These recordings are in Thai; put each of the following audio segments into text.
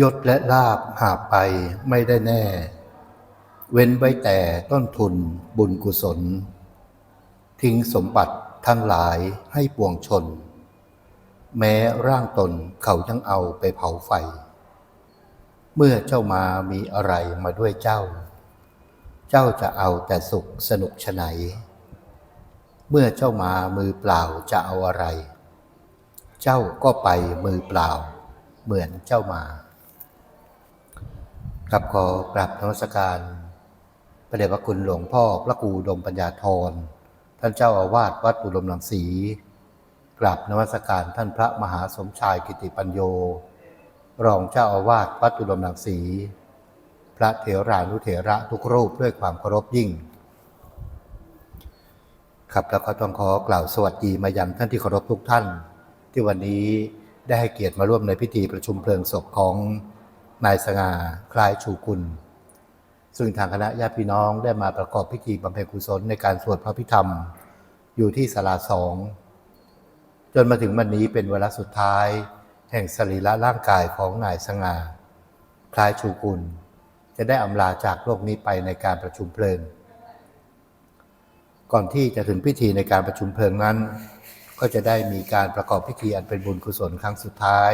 ยศและลาบหาไปไม่ได้แน่ เว้นไว้แต่ต้นทุนบุญกุศล ทิ้งสมบัติทั้งหลายให้ปวงชน แม้ร่างตนเขายังเอาไปเผาไฟ เมื่อเจ้ามามีอะไรมาด้วยเจ้า เจ้าจะเอาแต่สุขสนุกฉไหน เมื่อเจ้ามามือเปล่าจะเอาอะไร เจ้าก็ไปมือเปล่าเหมือนเจ้ามา กับขอกราบนมัสการพระเดชพระคุณหลวงพ่อพระครูดมปัญญาธรท่านเจ้าอาวาสวัดอุดมรังสีกราบนมัสการท่านพระมหาสมชายกิติปัญโย รองเจ้าอาวาสวัดอุดมรังสี พระเถรานุเถระทุกรูปด้วยความเคารพยิ่ง ครับแล้วก็ต้องขอกล่าวสวัสดีมายังท่านที่เคารพทุกท่าน ที่วันนี้ได้ให้เกียรติมาร่วมในพิธีประชุมเพลิงศพของ นายสง่าคล้ายชูกุล ซึ่งทางคณะญาติพี่น้องได้มาประกอบพิธีบำเพ็ญกุศลในการสวดพระพิธรรม อยู่ที่ศาลาสอง จนมาถึงวันนี้เป็นเวลาสุดท้าย แห่งสรีระร่างกายของนายสง่าคล้ายชูกุล จะได้อำลาจากโลกนี้ไปในการประชุมเพลิง ก่อนที่จะถึงพิธีในการประชุมเพลิงนั้น ก็จะได้มีการประกอบพิธีอันเป็นบุญกุศลครั้งสุดท้าย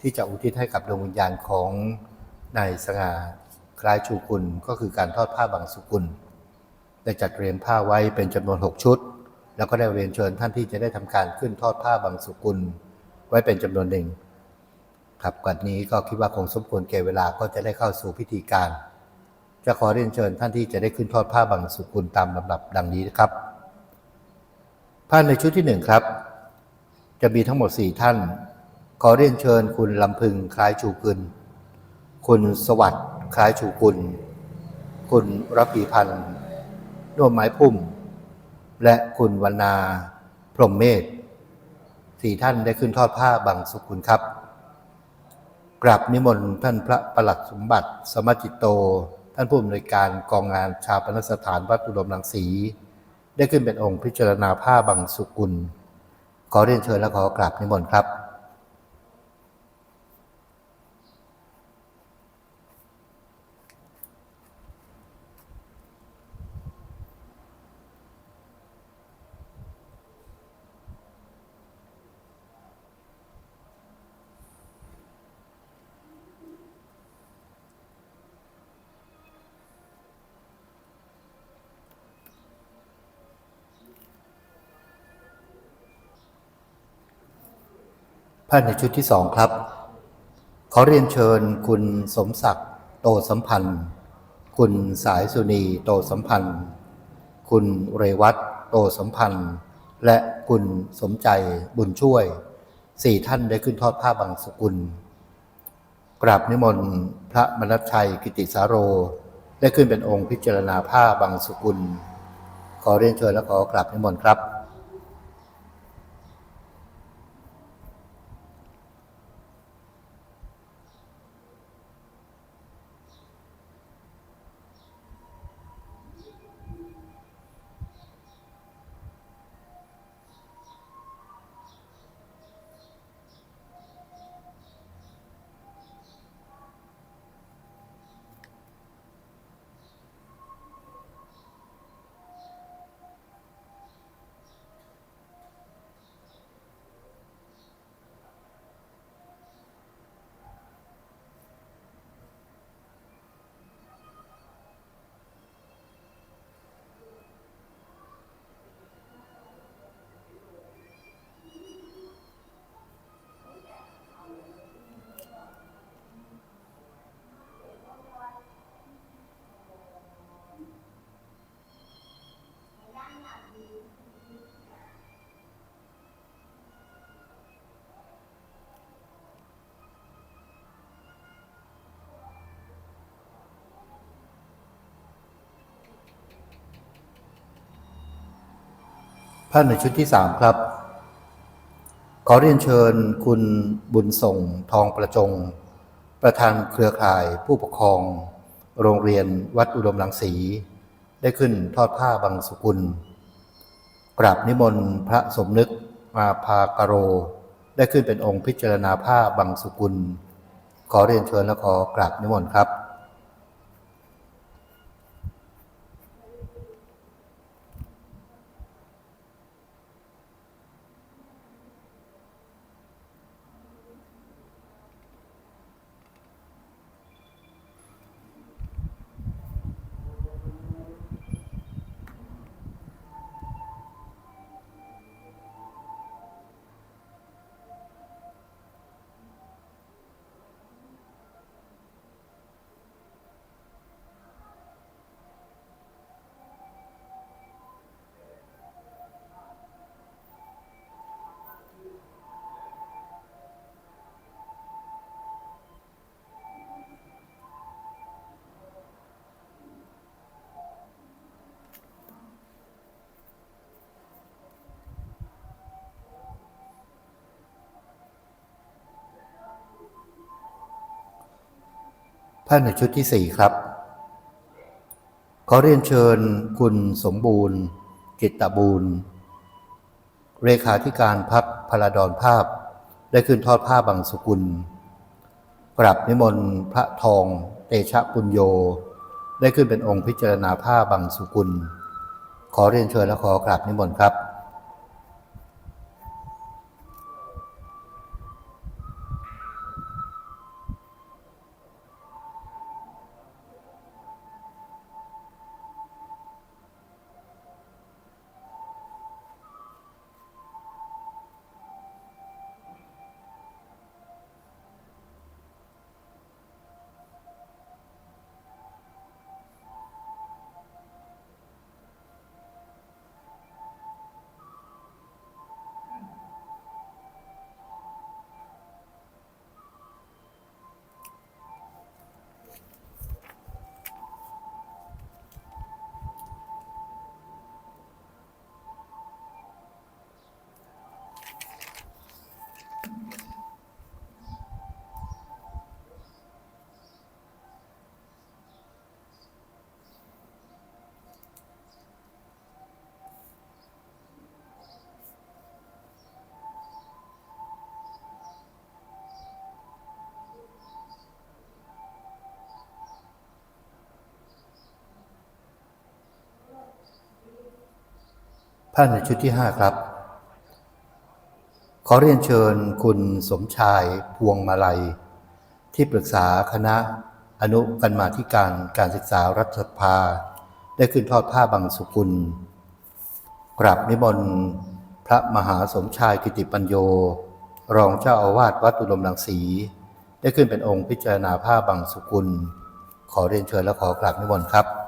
ที่จะอุทิศให้กับดวงวิญญาณของนายสง่าคล้ายชูกุลก็คือการทอดผ้าบางสุกุล ได้จัดเตรียมผ้าไว้เป็นจำนวน 6 ชุด แล้วก็ได้เรียนเชิญท่านที่จะได้ทำการขึ้นทอดผ้าบางสุกุล ไว้เป็นจำนวนหนึ่งครับก่อนนี้ก็คิดว่าคงสมควรแก่เวลาก็จะได้เข้าสู่พิธีการ จะขอเรียนเชิญท่านที่จะได้ขึ้นทอดผ้าบางสุกุลตามลำดับดังนี้นะครับผ้าในชุดที่หนึ่งครับจะมีทั้งหมดสี่ท่าน ขอเรียนเชิญคุณลำพึงคล้ายชูกุล คุณสวัสดิ์คล้ายชูกุล คุณรับปีพันธ์นวมไม้พุ่ม และคุณวรรณาพรหมเมธสี่ท่านได้ขึ้นทอดผ้าบางสุกุลครับกราบนิมนต์ท่านพระประหลัดสมบัติ สมจิตโต ท่านผู้อำนวยการกองงานชาปนสถานวัดอุดมรังสี ได้ขึ้นเป็นองค์พิจารณาผ้าบางสุกุล ขอเรียนเชิญและขอกราบนิมนต์ครับ ผ้าในชุดที่สองครับ ขอเรียนเชิญคุณสมศักดิ์โตสัมพันธ์ คุณสายสุนีโตสัมพันธ์ คุณเรวัตโตสัมพันธ์ และคุณสมใจบุญช่วยสี่ท่านได้ขึ้นทอดผ้าบางสกุล กราบนิมนต์พระมนัชชัยกิติสาโร ได้ขึ้นเป็นองค์พิจารณาผ้าบางสกุล ขอเรียนเชิญและขอกราบนิมนต์ครับ ผ้าในชุดที่สามครับ ขอเรียนเชิญคุณบุญส่งทองประจง ประธานเครือข่ายผู้ปกครอง โรงเรียนวัดอุดมรังสี ได้ขึ้นทอดผ้าบางสุกุล กราบนิมนต์พระสมนึกมาพากโร ได้ขึ้นเป็นองค์พิจารณาผ้าบางสุกุล ขอเรียนเชิญและขอกราบนิมนต์ครับ ท่านในชุดที่สี่ครับ ขอเรียนเชิญคุณสมบูรณ์ กิตตบูรณ์เลขาธิการพักพลาดอนภาพ ได้ขึ้นทอดผ้าบางสกุลกราบนิมนต์พระทอง เตชะปุญโย ได้ขึ้นเป็นองค์พิจารณาผ้าบางสุกุล ขอเรียนเชิญและขอกราบนิมนต์ครับ ท่านในชุดที่ห้าครับ ขอเรียนเชิญคุณสมชายพวงมาลัย ที่ปรึกษาคณะอนุกรรมาธิการการศึกษารัฐสภา ได้ขึ้นทอดผ้าบางสุกุล กราบนิมนต์พระมหาสมชายกิติปัญโย รองเจ้าอาวาสวัดอุดมรังสี ได้ขึ้นเป็นองค์พิจารณาผ้าบางสุกุล ขอเรียนเชิญและขอกราบนิมนต์ครับ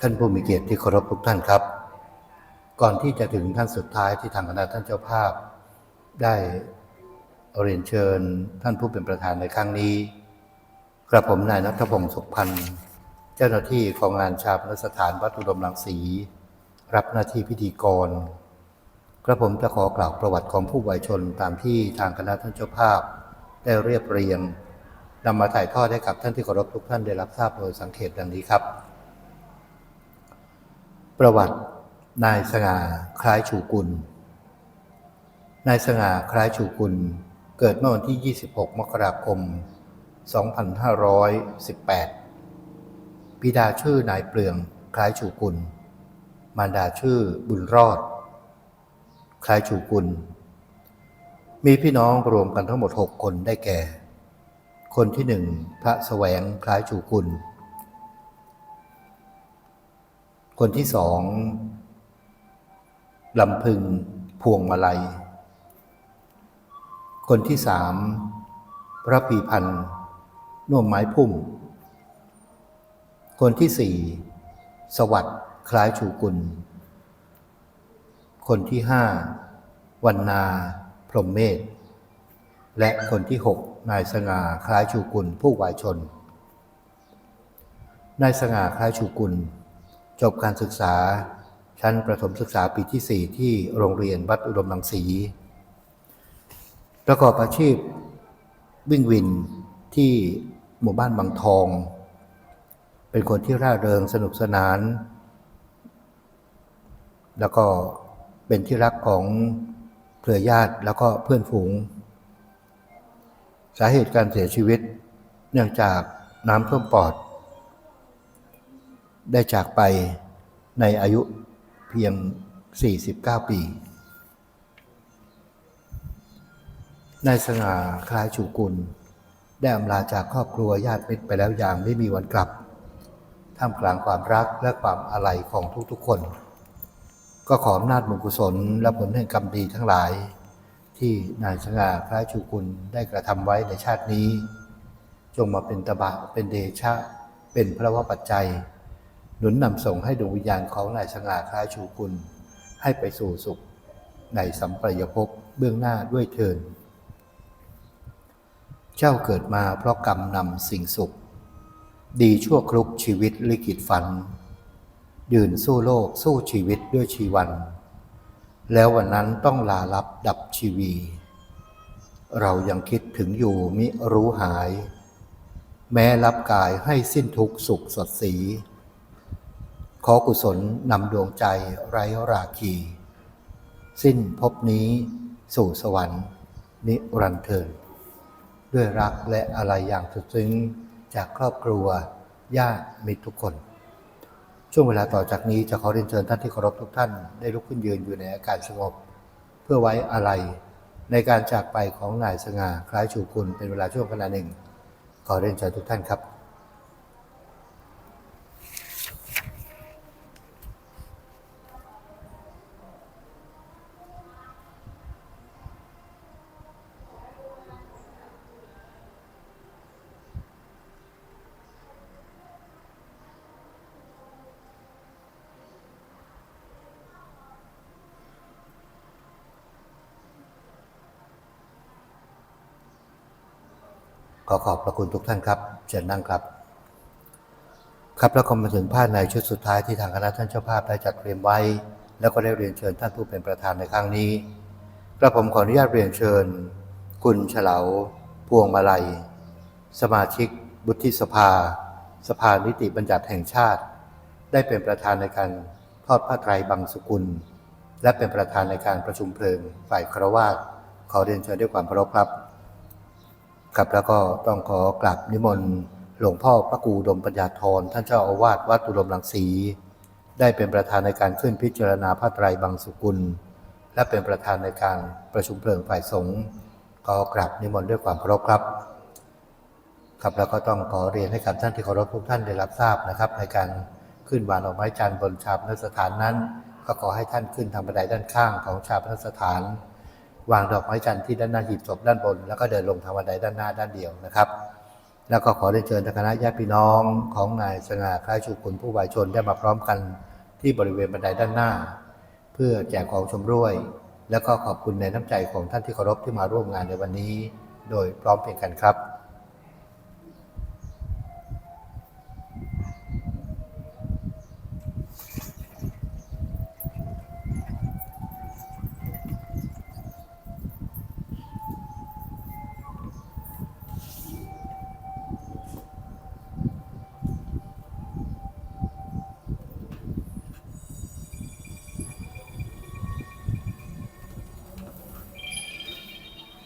ท่านผู้มีเกียรติที่เคารพทุกท่านครับ ก่อนที่จะถึงท่านสุดท้ายที่ทางคณะท่านเจ้าภาพ ได้เรียนเชิญท่านผู้เป็นประธานในครั้งนี้ กระผมนายนัทพงศ์สุขพันธ์เจ้าหน้าที่ของงานชาปนสถานวัดอุดมรังสี รับหน้าที่พิธีกร กระผมจะขอกล่าวประวัติของผู้วัยชนตามที่ทางคณะท่านเจ้าภาพ ได้เรียบเรียงนำมาถ่ายทอดให้กับท่านที่เคารพทุกท่านได้รับทราบโดยสังเขตดังนี้ครับ ประวัตินายสง่าคล้ายชูกุล นายสง่าคล้ายชูกุล เกิดเมื่อวันที่ 26 มกราคม 2518 บิดาชื่อนายเปลืองคล้ายชูกุล มารดาชื่อบุญรอด คล้ายชูกุล มีพี่น้องรวมกันทั้งหมด 6 คนได้แก่ คนที่หนึ่งพระแสวงคล้ายชูกุล คนที่สองลำพึงพวงมาลัย คนที่สามพระพีพันธ์น่วมไม้พุ่ม คนที่สี่สวัสด์คล้ายชูกุล คนที่ห้าวันนาพรหมเมธและคนที่หกนายสง่าคล้ายชูกุลผู้วายชน นายสง่าคล้ายชูกุล จบการศึกษา ชั้นประถมศึกษาปีที่ 4 ที่โรงเรียนวัดอุดมรังสี ประกอบอาชีพวิ่งวินที่หมู่บ้านบางทอง เป็นคนที่ร่าเริงสนุกสนาน แล้วก็เป็นที่รักของเครือญาติแล้วก็เพื่อนฝูง สาเหตุการเสียชีวิต เนื่องจากน้ำท่วมปอด ได้จากไปในอายุเพียง 49 ปี นายสง่าคล้ายชูกุล ได้อำลาจากครอบครัวญาติมิตรไปแล้วอย่างไม่มีวันกลับ ท่ามกลางความรักและความอาลัยของทุกๆคน ก็ขออำนาจบุญกุศลและผลแห่งกรรมดีทั้งหลาย ที่นายสง่าคล้ายชูกุลได้กระทำไว้ในชาตินี้ จงมาเป็นตบะเป็นเดชะ เป็นพระวปัจจัย หนุนนำส่งให้ดวงวิญญาณของนายสง่าค้าชูกุลให้ไปสู่สุข ในสัมปรายภพเบื้องหน้าด้วยเทิน เจ้าเกิดมาเพราะกรรมนำสิ่งสุข ดีชั่วครุกชีวิตลิขิตฝัน ยืนสู้โลกสู้ชีวิตด้วยชีวัน แล้ววันนั้นต้องลาลับดับชีวี เรายังคิดถึงอยู่มิรู้หาย แม้รับกายให้สิ้นทุกข์สุขสดสี ขอกุศลนำดวงใจไร้ราคี สิ้นภพนี้สู่สวรรค์ นิรันดร์เทินด้วยรักและอะไรอย่างสุดซึ้งจากครอบครัวญาติมิตรทุกคน ช่วงเวลาต่อจากนี้จะขอเรียนเชิญท่านที่เคารพทุกท่านได้ลุกขึ้นยืนอยู่ในอาการสงบ เพื่อไว้อะไรในการจากไปของนายสง่าคล้ายชูคุณเป็นเวลาช่วงขณะหนึ่ง ขอเรียนเชิญทุกท่านครับ ขอขอบพระคุณทุกท่านครับเชิญนั่งครับ ครับแล้วก็มาถึงภาในชุดสุดท้ายที่ทางคณะท่านเจ้าภาพได้จัดเตรียมไว้ แล้วก็ได้เรียนเชิญท่านผู้เป็นประธานในครั้งนี้กระผมขออนุญาตเรียนเชิญ คุณเฉลาพวงมาลัย สมาชิกบุฒิสภา สภานิติบัญญัติแห่งชาติ ได้เป็นประธานในการทอดผ้าไตรบังสุกุล และเป็นประธานในการประชุมเพลิงฝ่ายครวาสขอเรียนเชิญด้วยความเคารพครับ ครับแล้วก็ต้องขอกราบนิมนต์หลวงพ่อพระครูดมปัญญาธรท่านเจ้าอาวาสวัดอุดมรังสี ได้เป็นประธานในการขึ้นพิจารณาพระไตรบังสุกุล และเป็นประธานในการประชุมเพลิงฝ่ายสงฆ์ขอกราบนิมนต์ด้วยความเคารพครับครับแล้วก็ต้องขอเรียนให้กับท่านที่เคารพทุกท่านได้รับทราบนะครับ ในการขึ้นวางดอกไม้จันทร์บนชาปนสถานนั้น ก็ขอให้ท่านขึ้นทางบันไดด้านข้างของชาปนสถาน วางดอกไม้จันทร์ที่ด้านหน้าหีบศพด้านบน แล้วก็เดินลงทางบันไดด้านหน้าด้านเดียวนะครับ แล้วก็ขอเรียนเชิญทคณะญาติพี่น้องของนายสง่าคล้ายชูกุลผู้วายชนได้มาพร้อมกันที่บริเวณบันไดด้านหน้า เพื่อแจกของชมร่วย แล้วก็ขอบคุณในน้ำใจของท่านที่เคารพที่มาร่วมงานในวันนี้ โดยพร้อมเพรียงกันครับ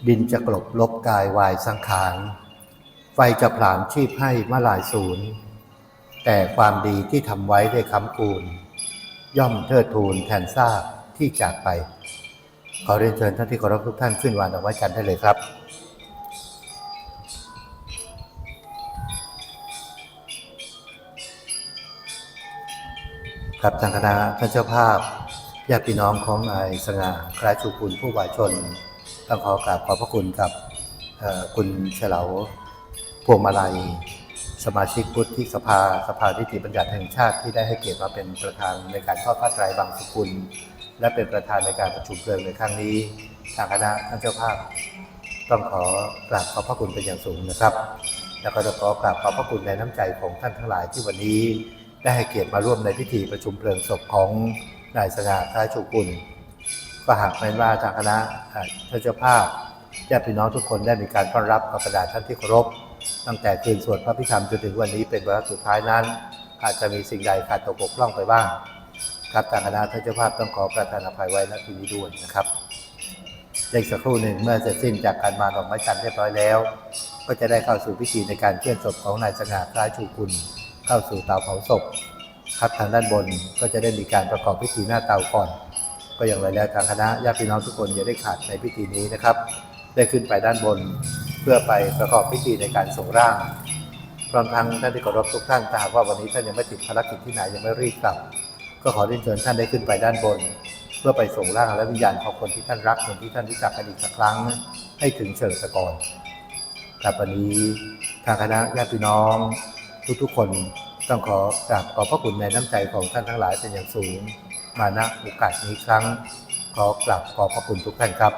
ดินจะกลบลบกายวายสังขาร ไฟจะผลาญชีพให้มาหลายศูนย์ แต่ความดีที่ทำไว้ได้คำคูณ ย่อมเทิดทูนแทนซากที่จากไป ขอเรียนเชิญท่านที่เคารพทุกท่านขึ้นวางดอกไม้จันทร์ได้เลยครับครับทางคณะท่านเจ้าภาพญาติพี่น้องของนายสง่าคล้ายชูคุณผู้วายชน ต้องขอกราบขอบพระคุณกับคุณเฉลาพวงมาลัย สมาชิกพุทธิสภาสภานิติบัญญัติแห่งชาติที่ได้ให้เกียรติมาเป็นประธานในการทอดผ้าไตรบางสุกุล และเป็นประธานในการประชุมเพลิงในครั้งนี้ทางคณะท่านเจ้าภาพ ต้องขอกราบขอบพระคุณเป็นอย่างสูงนะครับ แล้วก็ต้องขอกราบขอบพระคุณในน้ำใจของท่านทั้งหลายที่วันนี้ได้ให้เกียรติมาร่วมในพิธีประชุมเพลิงศพของนายสง่าคล้ายชูกุล ก็หากแม้นว่าทางคณะเอ่อท่านเจ้าภาพญาติพี่น้องทุกคนได้มีการต้อนรับกับประดาท่านที่เคารพ ตั้งแต่คืนสวดพระพิธรรมจนถึงวันนี้เป็นวาระสุดท้ายนั้น อาจจะมีสิ่งใดขาดตกบกพร่องไปบ้างครับทางคณะท่านเจ้าภาพต้องขอประทานอภัยไว้ณที่นี้ด้วยนะครับในอีกสักครู่หนึ่งเมื่อเสร็จสิ้นจากการมาดอกไม้จันทร์เรียบร้อยแล้ว ก็จะได้เข้าสู่พิธีในการเคลื่อนศพของนายสง่าคล้ายชูกุลเข้าสู่เตาเผาศพ ครับทางด้านบนก็จะได้มีการประกอบพิธีหน้าเตาก่อน ก็อย่างไรแล้วทางคณะญาติพี่น้องทุกคนอย่าได้ขาดในพิธีนี้นะครับ ได้ขึ้นไปด้านบนเพื่อไปประกอบพิธีในการส่งร่างพร้อมทั้งท่านที่เคารพทุกท่านถ้าหากว่าวันนี้ท่านยังไม่ติดภารกิจที่ไหนยังไม่รีบกลับ ก็ขอเรียนเชิญท่านได้ขึ้นไปด้านบน เพื่อไปส่งร่างและวิญญาณของคนที่ท่านรักคนที่ท่านรู้จักกันอีกสักครั้ง ให้ถึงเชิงสกรครับวันนี้ทางคณะญาติพี่น้อง ทุกๆคนต้องขอกราบขอบพระคุณในน้ำใจของท่านทั้งหลายเป็นอย่างสูง มาณโอกาสนี้ครั้ง ขอกราบขอบพระคุณทุกท่านครับ